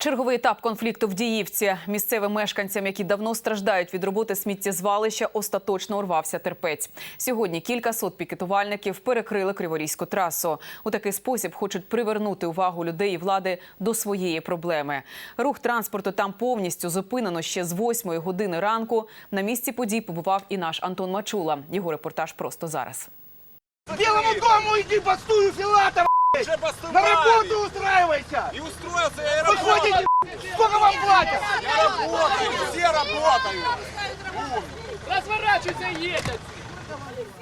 Черговий етап конфлікту в Діївці. Місцевим мешканцям, які давно страждають від роботи сміттєзвалища, остаточно урвався терпець. Сьогодні кількасот пікетувальників перекрили Криворізьку трасу. У такий спосіб хочуть привернути увагу людей і влади до своєї проблеми. Рух транспорту там повністю зупинено ще з 8 години ранку. На місці подій побував і наш Антон Мачула. Його репортаж просто зараз. Белому дому иди бастую, Филатов! Уже На бастовали. работу устраивайся! И устроился, я и Выходите, работаю. сколько вам платят? Я работаю, все работают. Разворачивайся и едет!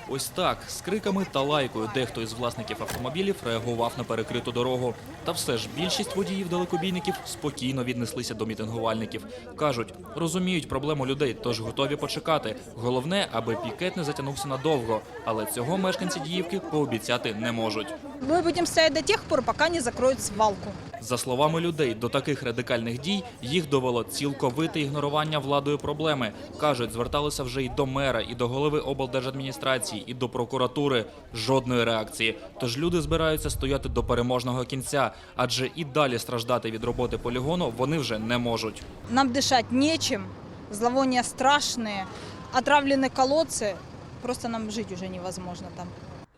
Ось так, з криками та лайкою дехто із власників автомобілів реагував на перекриту дорогу. Та все ж більшість водіїв далекобійників спокійно віднеслися до мітингувальників. Кажуть, розуміють проблему людей, тож готові почекати. Головне, аби пікет не затягнувся надовго. Але цього мешканці Діївки пообіцяти не можуть. Мы будем стоять до тех пор, пока не закроют свалку. За словами людей, до таких радикальних дій їх довело цілковите ігнорування владою проблеми. Кажуть, зверталися вже й до мера, і до голови облдержадміністрації, і до прокуратури. Жодної реакції. Тож люди збираються стояти до переможного кінця, адже і далі страждати від роботи полігону вони вже не можуть. Нам дышать нечем, зловония страшные, отравлены колодцы. Просто нам жить уже невозможно там.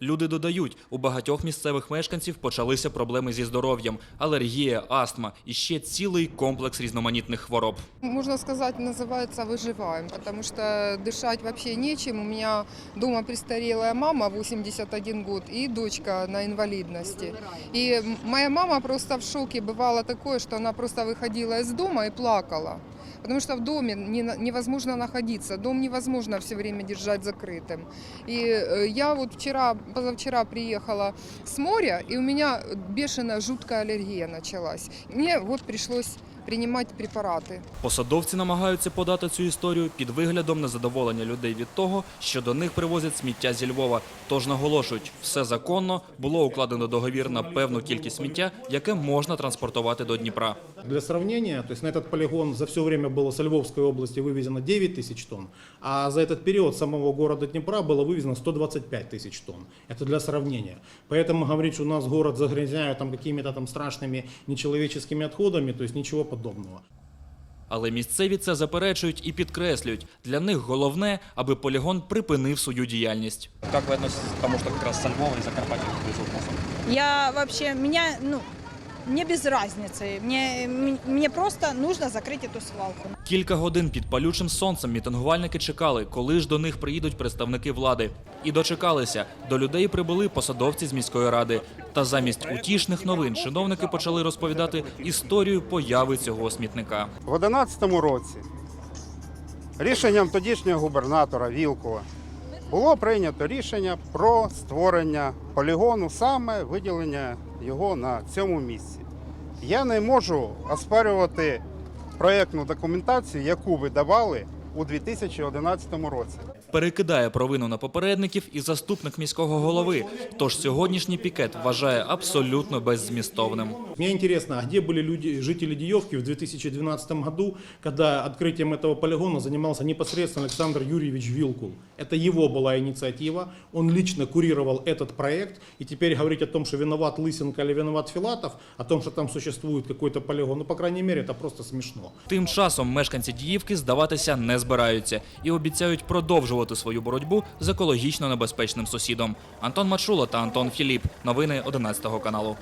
Люди додають, у багатьох місцевих мешканців почалися проблеми зі здоров'ям, алергія, астма і ще цілий комплекс різноманітних хвороб. Можно сказать, называется «выживаем», потому что дышать вообще нечем. У меня дома престарелая мама, 81 год, и дочка на инвалидности. И м- моя мама просто в шоке. Бывало такое, что она просто выходила из дома и плакала. Потому что в доме не на- невозможно находиться, дом невозможно все время держать закрытым. И э, я вот вчера, позавчера приехала с моря, и у меня бешеная жуткая аллергия началась. Мне вот пришлось принимать препараты. Посадовці намагаються подати цю історію під виглядом незадоволення людей від того, що до них привозять сміття зі Львова. Тож наголошують, все законно, було укладено договір на певну кількість сміття, яке можна транспортувати до Дніпра. Для сравнения, то есть на этот полигон за все время было с Львовской области вывезено 9 тысяч тонн, а за этот период с самого города Днепра было вывезено 125 тысяч тонн. Это для сравнения. Поэтому говорить, что у нас город загрязняют там какими-то там страшными нечеловеческими отходами, то есть ничего подобного. Але місцеві це заперечують і підкреслюють. Для них головне, аби полігон припинив свою діяльність. Как вы относитесь к тому, что как раз со Львова и Закарпатья везут мусор? Я вообще, меня, ну, мне без разницы. Мне, м- мне просто нужно закрыть эту свалку. Кілька годин під палючим сонцем мітингувальники чекали, коли ж до них приїдуть представники влади. І дочекалися. До людей прибули посадовці з міської ради. Та замість утішних новин чиновники почали розповідати історію появи цього смітника. В 2011 році рішенням тодішнього губернатора Вілкова було прийнято рішення про створення полігону, саме виділення його на цьому місці. Я не можу оспарювати проєктну документацію, яку видавали у 2011 році. Перекидає провину на попередників і заступник міського голови. Тож сьогоднішній пікет вважає абсолютно беззмістовним. Мне интересно, а где были люди, жители Диевки в 2012 году, когда открытием этого полигона занимался непосредственно Александр Юрьевич Вилкул? Это его была инициатива, он лично курировал этот проект, и теперь говорить о том, что виноват Лысенко или виноват Филатов, о том, что там существует какой-то полигон, ну, по крайней мере, это просто смешно. Тим часом мешканці Діївки здаватися не збираються і обіцяють продовжувати свою боротьбу з екологічно небезпечним сусідом. Антон Мачула та Антон Філіп. Новини 11 каналу.